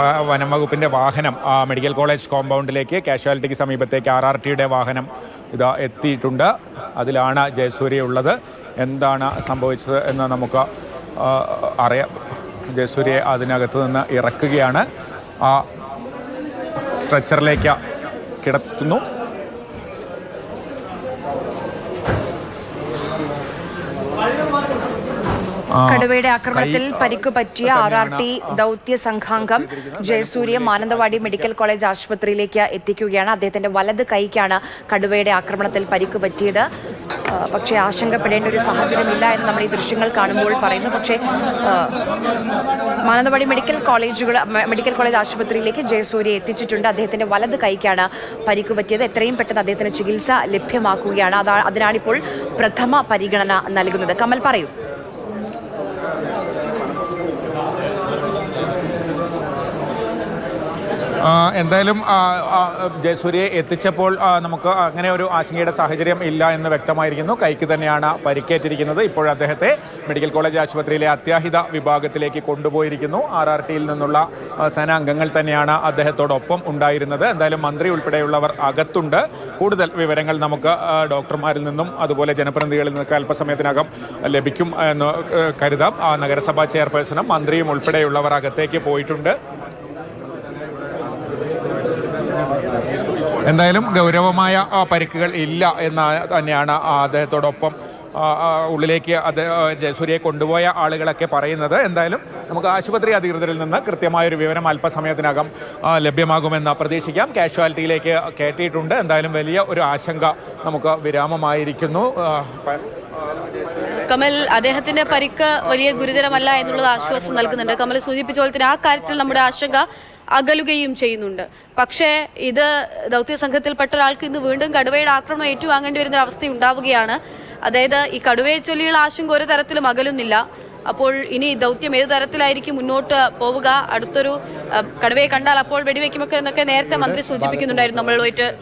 വനം വകുപ്പിന്റെ വാഹനം ആ, മെഡിക്കൽ കോളേജ് കോമ്പൗണ്ടിലേക്ക് കാഷ്വാലിറ്റിക്ക് സമീപത്തേക്ക് ആർ ആർ ടിയുടെ വാഹനം ഇതാ എത്തിയിട്ടുണ്ട്. അതിലാണ് ജയസൂര്യ ഉള്ളത്. എന്താണ് സംഭവിച്ചത് എന്ന് നമുക്ക് അറിയാം. ജയസൂര്യയെ അതിനകത്ത് നിന്ന് ഇറക്കുകയാണ്. ആ സ്ട്രെച്ചറിലേക്ക് കിടത്തുന്നു. കടുവയുടെ ആക്രമണത്തിൽ പരിക്കു പറ്റിയ ആർ ആർ ടി ദൗത്യ സംഘാംഗം ജയസൂര്യ മാനന്തവാടി മെഡിക്കൽ കോളേജ് ആശുപത്രിയിലേക്ക് എത്തിക്കുകയാണ്. അദ്ദേഹത്തിന്റെ വലത് കൈക്കാണ് കടുവയുടെ ആക്രമണത്തിൽ പരിക്കു പറ്റിയത്. പക്ഷേ ആശങ്കപ്പെടേണ്ട ഒരു സാഹചര്യമില്ല എന്ന് നമ്മൾ ഈ ദൃശ്യങ്ങൾ കാണുമ്പോൾ പറയുന്നു. പക്ഷേ മാനന്തവാടി മെഡിക്കൽ കോളേജുകൾ മെഡിക്കൽ കോളേജ് ആശുപത്രിയിലേക്ക് ജയസൂര്യ എത്തിച്ചിട്ടുണ്ട്. അദ്ദേഹത്തിന്റെ വലത് കൈക്കാണ് പരിക്കു പറ്റിയത്. എത്രയും പെട്ടെന്ന് അദ്ദേഹത്തിന് ചികിത്സ ലഭ്യമാക്കുകയാണ്. അതാ അതിനാണിപ്പോൾ പ്രഥമ പരിഗണന നൽകുന്നത്. കമൽ പറയൂ. എന്തായാലും ജയസൂര്യയെ എത്തിച്ചപ്പോൾ നമുക്ക് അങ്ങനെ ഒരു ആശങ്കയുടെ സാഹചര്യം ഇല്ല എന്ന് വ്യക്തമായിരിക്കുന്നു. കൈക്ക് തന്നെയാണ് പരിക്കേറ്റിരിക്കുന്നത്. ഇപ്പോൾ അദ്ദേഹത്തെ മെഡിക്കൽ കോളേജ് ആശുപത്രിയിലെ അത്യാഹിത വിഭാഗത്തിലേക്ക് കൊണ്ടുപോയിരിക്കുന്നു. ആർ ആർ ടിയിൽ നിന്നുള്ള സേനാംഗങ്ങൾ തന്നെയാണ് അദ്ദേഹത്തോടൊപ്പം ഉണ്ടായിരുന്നത്. എന്തായാലും മന്ത്രി ഉൾപ്പെടെയുള്ളവർ അകത്തുണ്ട്. കൂടുതൽ വിവരങ്ങൾ നമുക്ക് ഡോക്ടർമാരിൽ നിന്നും അതുപോലെ ജനപ്രതിനിധികളിൽ നിന്നൊക്കെ അല്പസമയത്തിനകം ലഭിക്കും എന്ന് കരുതാം. നഗരസഭാ ചെയർപേഴ്സണും മന്ത്രിയും ഉൾപ്പെടെയുള്ളവർ അകത്തേക്ക് പോയിട്ടുണ്ട്. എന്തായാലും ഗൗരവമായ പരിക്കുകൾ ഇല്ല എന്ന തന്നെയാണ് അദ്ദേഹത്തോടൊപ്പം ഉള്ളിലേക്ക് അത് ജയസൂര്യയെ കൊണ്ടുപോയ ആളുകളൊക്കെ പറയുന്നത്. എന്തായാലും നമുക്ക് ആശുപത്രി അധികൃതരിൽ നിന്ന് കൃത്യമായൊരു വിവരം അല്പസമയത്തിനകം ലഭ്യമാകുമെന്ന് പ്രതീക്ഷിക്കാം. കാഷ്വാലിറ്റിയിലേക്ക് കയറ്റിയിട്ടുണ്ട് എന്തായാലും വലിയ ഒരു ആശങ്ക നമുക്ക് വിരാമമായിരിക്കുന്നു. കമൽ അദ്ദേഹത്തിന്റെ പരിക്ക് വലിയ ഗുരുതരമല്ല എന്നുള്ളത് ആശ്വാസം നൽകുന്നുണ്ട്. കമൽ സൂചിപ്പിച്ച പോലെ തന്നെ ആ കാര്യത്തിൽ നമ്മുടെ ആശങ്ക അകലുകയും ചെയ്യുന്നുണ്ട്. പക്ഷേ ഇത് ദൗത്യ സംഘത്തിൽപ്പെട്ട ഒരാൾക്ക് ഇന്ന് വീണ്ടും കടുവയുടെ ആക്രമണം ഏറ്റുവാങ്ങേണ്ടി വരുന്ന അവസ്ഥ ഉണ്ടാവുകയാണ്. അതായത് ഈ കടുവയെ ചൊല്ലിയുള്ള ആശങ്ക ഒരു തരത്തിലും അകലുന്നില്ല. അപ്പോൾ ഇനി ദൗത്യം ഏത് തരത്തിലായിരിക്കും മുന്നോട്ട് പോവുക? അടുത്തൊരു കടുവയെ കണ്ടാൽ അപ്പോൾ വെടിവെക്കുമൊക്കെ എന്നൊക്കെ നേരത്തെ മന്ത്രി സൂചിപ്പിക്കുന്നുണ്ടായിരുന്നു. നമ്മളുമായിട്ട്